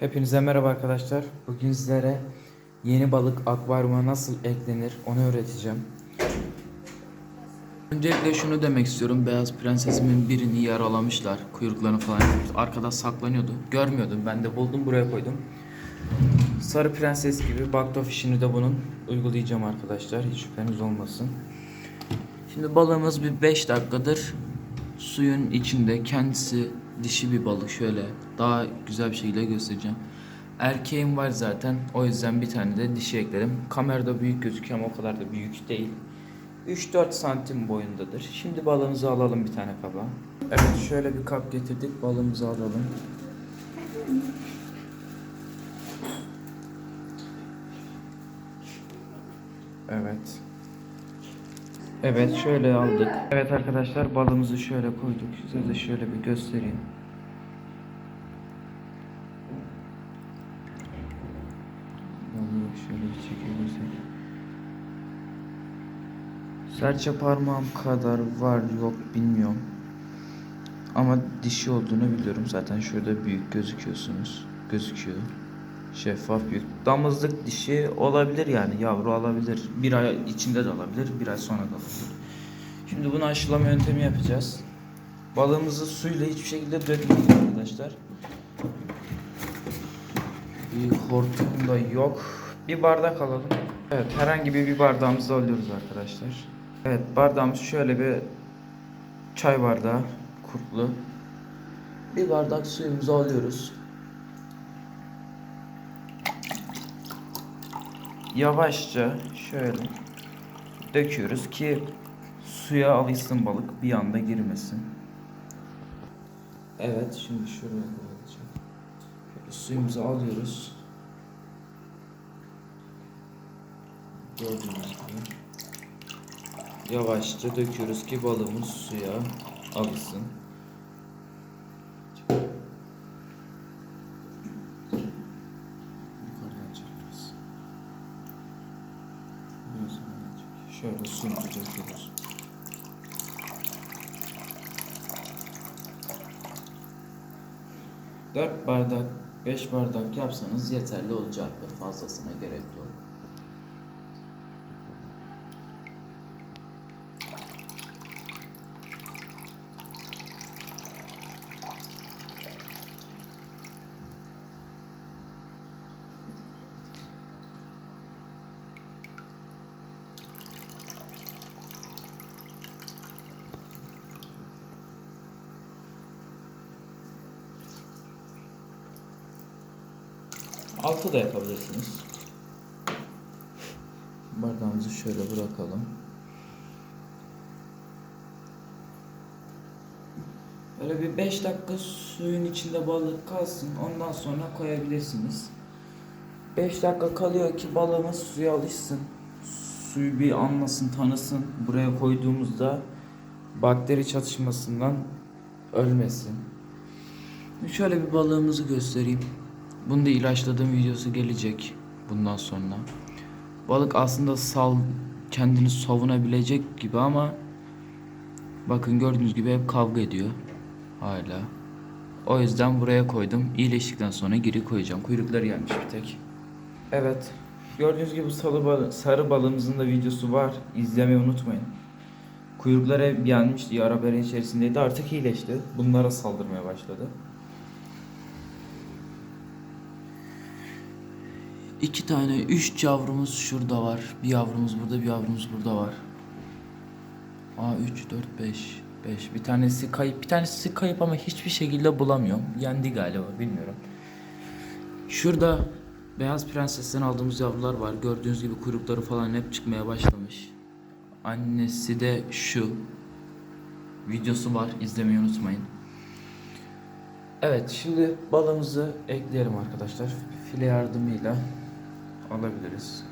Hepinize merhaba arkadaşlar. Bugün sizlere yeni balık akvaryuma nasıl eklenir onu öğreteceğim. Öncelikle şunu demek istiyorum. Beyaz prensesimin birini yaralamışlar. Kuyruklarını falan. Arkada saklanıyordu. Görmüyordum. Ben de buldum buraya koydum. Sarı prenses gibi baktofişini de bunun uygulayacağım arkadaşlar. Hiç şüpheniz olmasın. Şimdi balığımız bir 5 dakikadır suyun içinde kendisi dişi bir balık şöyle daha güzel bir şekilde göstereceğim. Erkeğim var zaten o yüzden bir tane de dişi ekledim. Kamerada büyük gözüküyor ama o kadar da büyük değil. 3-4 santim boyundadır. Şimdi balığımızı alalım bir tane kaba. Evet şöyle bir kap getirdik balığımızı alalım. Evet. Evet şöyle aldık. Evet arkadaşlar balığımızı şöyle koyduk. Size de şöyle bir göstereyim. Balığı şöyle bir çekebilirsek. Serçe parmağım kadar var yok bilmiyorum. Ama dişi olduğunu biliyorum. Zaten şurada büyük gözüküyorsunuz. Gözüküyor. Şeffaf büyük. Damızlık dişi olabilir yani yavru alabilir. Bir ay içinde de alabilir, bir ay sonra da alabilir. Şimdi bunu aşılama yöntemi yapacağız. Balığımızı suyla hiçbir şekilde dökmeyin arkadaşlar. Bir hortum da yok. Bir bardak alalım. Evet herhangi bir, bir bardağımızı alıyoruz arkadaşlar. Evet bardağımız şöyle bir çay bardağı kurtlu. Bir bardak suyumuzu alıyoruz. Yavaşça şöyle döküyoruz ki suya alışsın balık bir anda girmesin. Evet şimdi şuraya koyacağım. Şöyle suyumuzu alıyoruz. Gördüğünüz gibi. Yavaşça döküyoruz ki balığımız suya alışsın. Şöyle suyumuzu döküyoruz. Dört bardak, beş bardak yapsanız yeterli olacaktır. Fazlasına gerek yok. Altı da yapabilirsiniz. Bardağımızı şöyle bırakalım. Böyle bir 5 dakika suyun içinde balık kalsın. Ondan sonra koyabilirsiniz. 5 dakika kalıyor ki balığımız suya alışsın. Suyu bir anlasın, tanısın. Buraya koyduğumuzda bakteri çatışmasından ölmesin. Şöyle bir balığımızı göstereyim. Bunu da ilaçladığım videosu gelecek bundan sonra. Balık aslında sal kendini savunabilecek gibi ama bakın gördüğünüz gibi hep kavga ediyor hala. O yüzden buraya koydum. İyileştikten sonra geri koyacağım. Kuyrukları gelmiş bir tek. Evet. Gördüğünüz gibi sarı, bal sarı balığımızın da videosu var. İzlemeyi unutmayın. Kuyrukları hep bere içerisindeydi. Artık iyileşti. Bunlara saldırmaya başladı. İki tane, üç yavrumuz şurada var. Bir yavrumuz burada, bir yavrumuz burada var. Aa 3, 4, 5, 5. Bir tanesi kayıp, bir tanesi kayıp ama hiçbir şekilde bulamıyorum. Yendi galiba, bilmiyorum. Şurada beyaz prensesten aldığımız yavrular var. Gördüğünüz gibi kuyrukları falan hep çıkmaya başlamış. Annesi de şu. Videosu var, izlemeyi unutmayın. Evet, şimdi balığımızı ekleyelim arkadaşlar. File yardımıyla alabiliriz.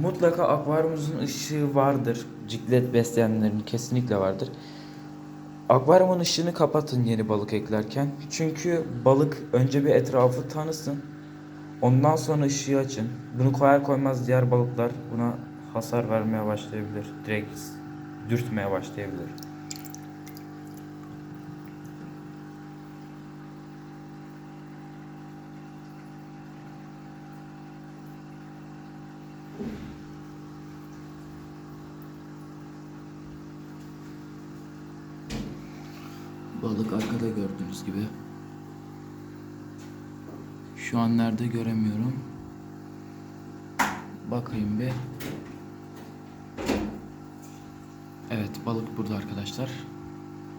Mutlaka akvaryumumuzun ışığı vardır. Ciklet besleyenlerin kesinlikle vardır. Akvaryumun ışığını kapatın yeni balık eklerken. Çünkü balık önce bir etrafı tanısın. Ondan sonra ışığı açın. Bunu koyar koymaz diğer balıklar buna hasar vermeye başlayabilir. Direkt dürtmeye başlayabilir. Balık arkada gördüğünüz gibi. Şu an nerede göremiyorum. Bakayım bir. Evet balık burada arkadaşlar.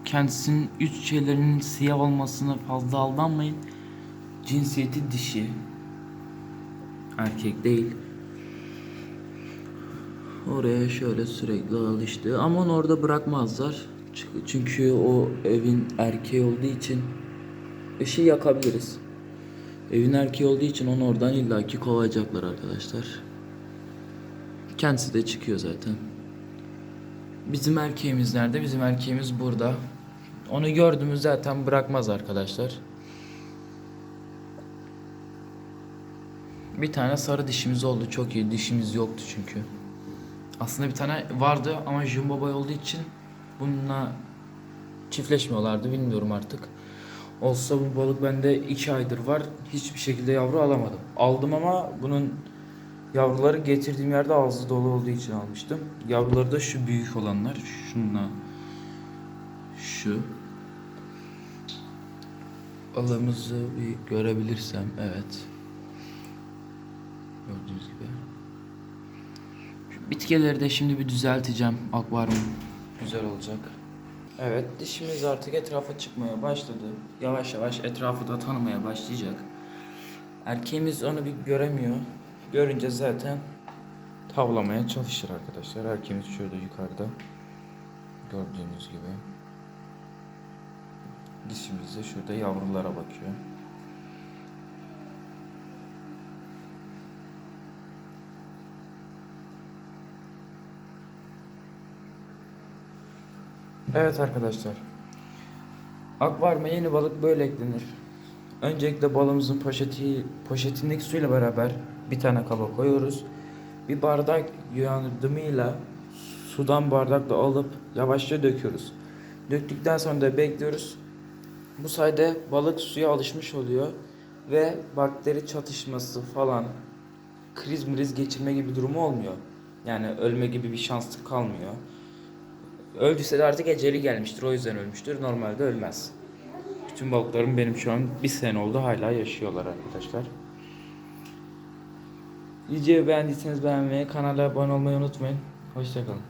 Kendisinin üç şeylerinin siyah olmasına fazla aldanmayın. Cinsiyeti dişi. Erkek değil. Oraya şöyle sürekli alıştı. Ama onu orada bırakmazlar. Çünkü- o evin erkeği olduğu için ışığı yakabiliriz. Evin erkeği olduğu için onu oradan illaki kovacaklar arkadaşlar. Kendisi de çıkıyor zaten. Bizim erkeğimiz nerede? Bizim erkeğimiz burada. Onu gördüğümüz zaten bırakmaz arkadaşlar. Bir tane sarı dişimiz oldu. Çok iyi. Dişimiz yoktu çünkü. Aslında bir tane vardı ama jumbo boy olduğu için bununla çiftleşmiyorlardı. Bilmiyorum artık. Olsa bu balık bende 2 aydır var. Hiçbir şekilde yavru alamadım. Aldım ama bunun yavruları getirdiğim yerde ağzı dolu olduğu için almıştım. Yavruları da şu büyük olanlar. Şunla şu. Balığımızı bir görebilirsem evet. Gördüğünüz gibi. Şu bitkileri de şimdi bir düzelteceğim. Akvaryum güzel olacak. Evet dişimiz artık etrafa çıkmaya başladı. Yavaş yavaş etrafı da tanımaya başlayacak. Erkeğimiz onu bir göremiyor. Görünce zaten tavlamaya çalışır arkadaşlar. Erkeğimiz şöyle yukarıda. Gördüğünüz gibi. Dişimiz de şurada yavrulara bakıyor. Evet arkadaşlar. Akvaryuma yeni balık böyle eklenir. Öncelikle balığımızın poşeti, poşetindeki suyla beraber bir tane kaba koyuyoruz. Bir bardak yardımıyla sudan bardakla alıp yavaşça döküyoruz. Döktükten sonra da bekliyoruz. Bu sayede balık suya alışmış oluyor ve bakteri çatışması falan kriz mriz geçirme gibi durumu olmuyor. Yani ölme gibi bir şanslık kalmıyor. Öldüyse de artık eceli gelmiştir. O yüzden ölmüştür. Normalde ölmez. Bütün balıklarım benim şu an bir sene oldu. Hala yaşıyorlar arkadaşlar. Videoyu beğendiyseniz beğenmeyi, kanala abone olmayı unutmayın. Hoşçakalın.